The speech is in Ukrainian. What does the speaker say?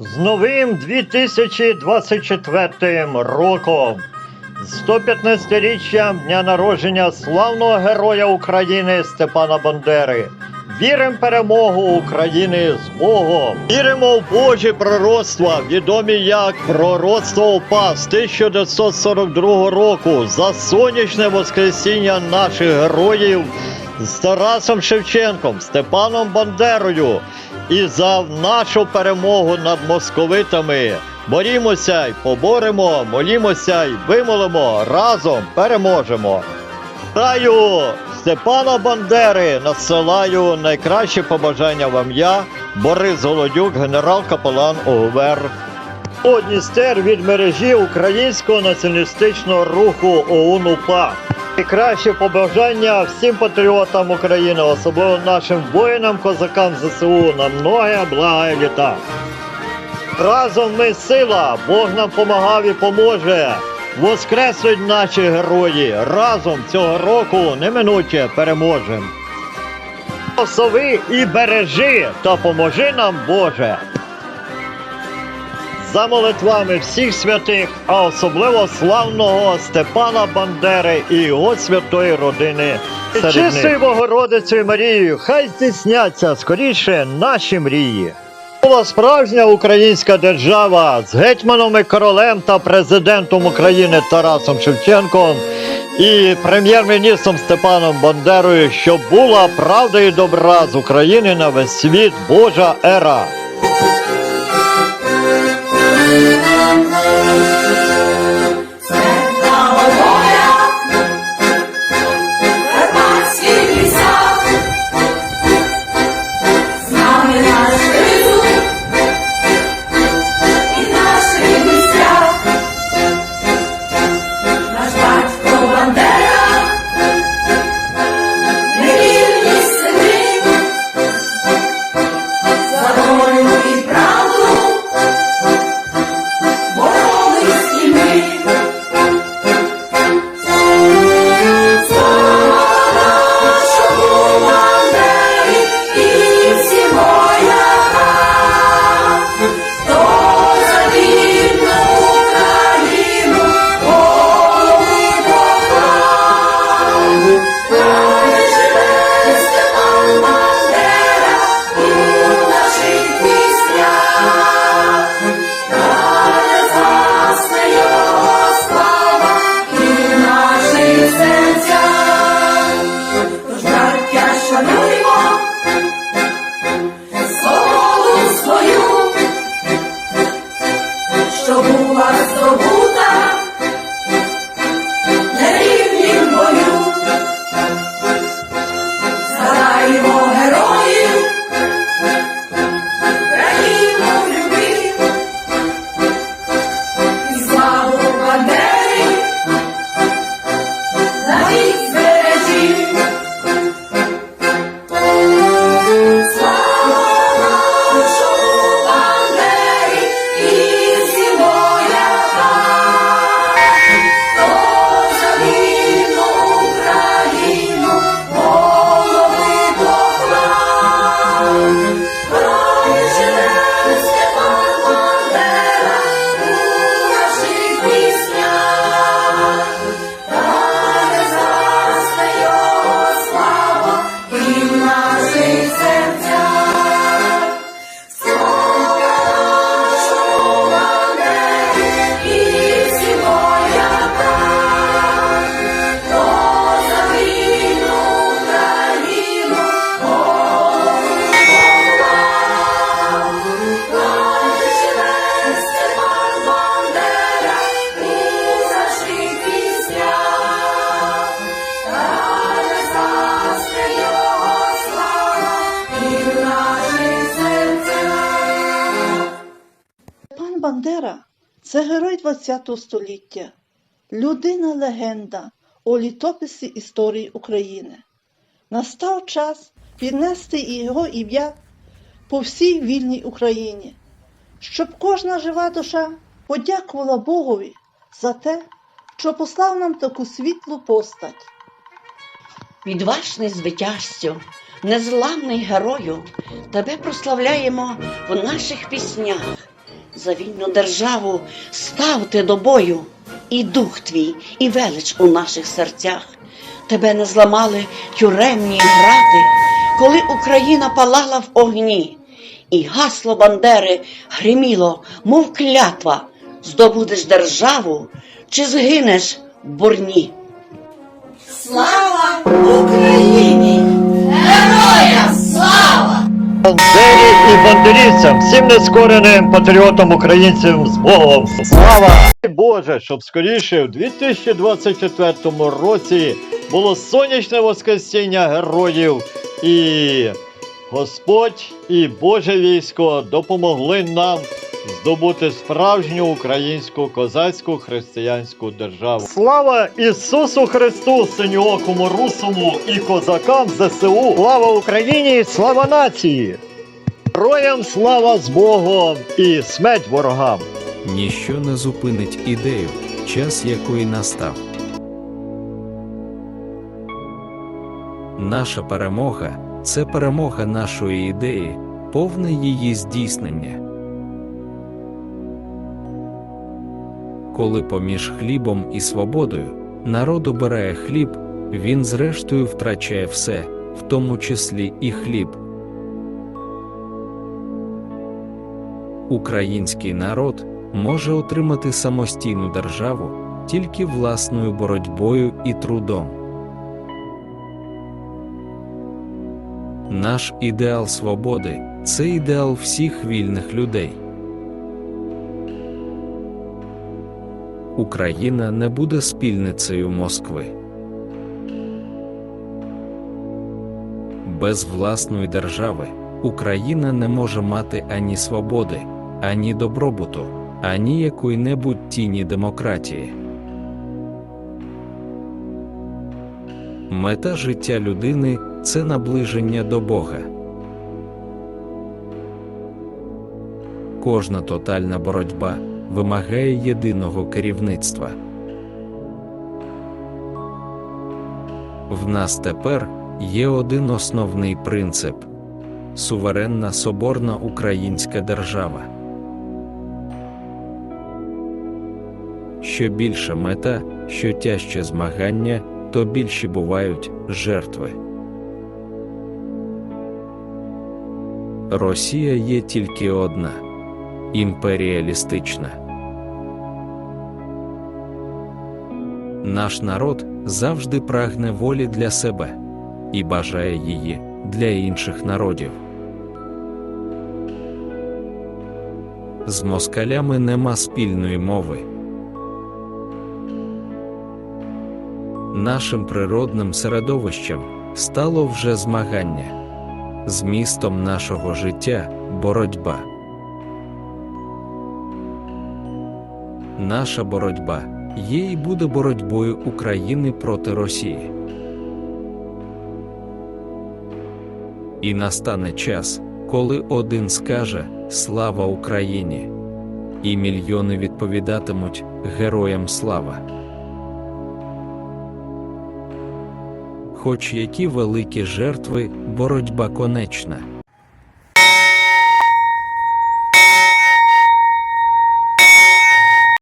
З новим 2024 роком, з 115-річчям дня народження славного героя України Степана Бандери. Віримо перемогу України з Богом. Віримо в Божі пророцтва, відомі як пророцтво упа з 1942 року за сонячне воскресіння наших героїв з Тарасом Шевченком, Степаном Бандерою і за нашу перемогу над московитами. Борімося й поборемо, молімося й вимолимо, разом переможемо. Вітаю Степана Бандери, надсилаю найкращі побажання вам я, Борис Голодюк, генерал-капелан ОУВР. Дністер від мережі Українського націоналістичного руху ОУН УПА. Найкращі побажання всім патріотам України, особливо нашим воїнам, козакам ЗСУ на многе благе літа. Разом ми сила, Бог нам помагав і поможе. Воскреснуть наші герої. Разом цього року неминуче переможемо. Сови і бережи та поможи нам, Боже. За молитвами всіх святих, а особливо славного Степана Бандери і його святої родини. Чистою Богородицею Марією, хай здійсняться скоріше наші мрії. Була справжня українська держава з гетьманом і королем та президентом України Тарасом Шевченком і прем'єр-міністром Степаном Бандерою, щоб була правда і добра з України на весь світ Божа ера. Música що була з нерівнім Бандера це герой ХХ століття, людина-легенда у літописі історії України. Настав час піднести його ім'я по всій вільній Україні, щоб кожна жива душа подякувала Богові за те, що послав нам таку світлу постать. Відважний звитязцю, незламний герою, тебе прославляємо в наших піснях. За вільну державу ставте до бою і дух твій, і велич у наших серцях. Тебе не зламали тюремні грати, коли Україна палала в огні, і гасло Бандери гриміло, мов клятва, здобудеш державу чи згинеш в бурні. Слава Україні! Бандері і бандерівцям, всім нескореним патріотам українцям з Богом. Слава! Боже, щоб скоріше в 2024 році було сонячне воскресіння героїв і Господь і Боже військо допомогли нам здобути справжню українську козацьку християнську державу. Слава Ісусу Христу, синьоокому русому і козакам ЗСУ! Слава Україні! Слава нації! Героям слава з Богом і смерть ворогам! Ніщо не зупинить ідею, час якої настав. Наша перемога це перемога нашої ідеї, повне її здійснення. Коли поміж хлібом і свободою народ обирає хліб, він зрештою втрачає все, в тому числі і хліб. Український народ може отримати самостійну державу тільки власною боротьбою і трудом. Наш ідеал свободи це ідеал всіх вільних людей. Україна не буде спільницею Москви. Без власної держави Україна не може мати ані свободи, ані добробуту, ані якої-небудь тіні демократії. Мета життя людини це наближення до Бога. Кожна тотальна боротьба вимагає єдиного керівництва. В нас тепер є один основний принцип суверенна соборна українська держава. Що більша мета, що тяжче змагання, то більші бувають жертви. Росія є тільки одна імперіалістична. Наш народ завжди прагне волі для себе і бажає її для інших народів. З москалями нема спільної мови. Нашим природним середовищем стало вже змагання, змістом нашого життя боротьба. Наша боротьба є і буде боротьбою України проти Росії. І настане час, коли один скаже Слава Україні, і мільйони відповідатимуть Героям слава. Хоч які великі жертви, боротьба конечна.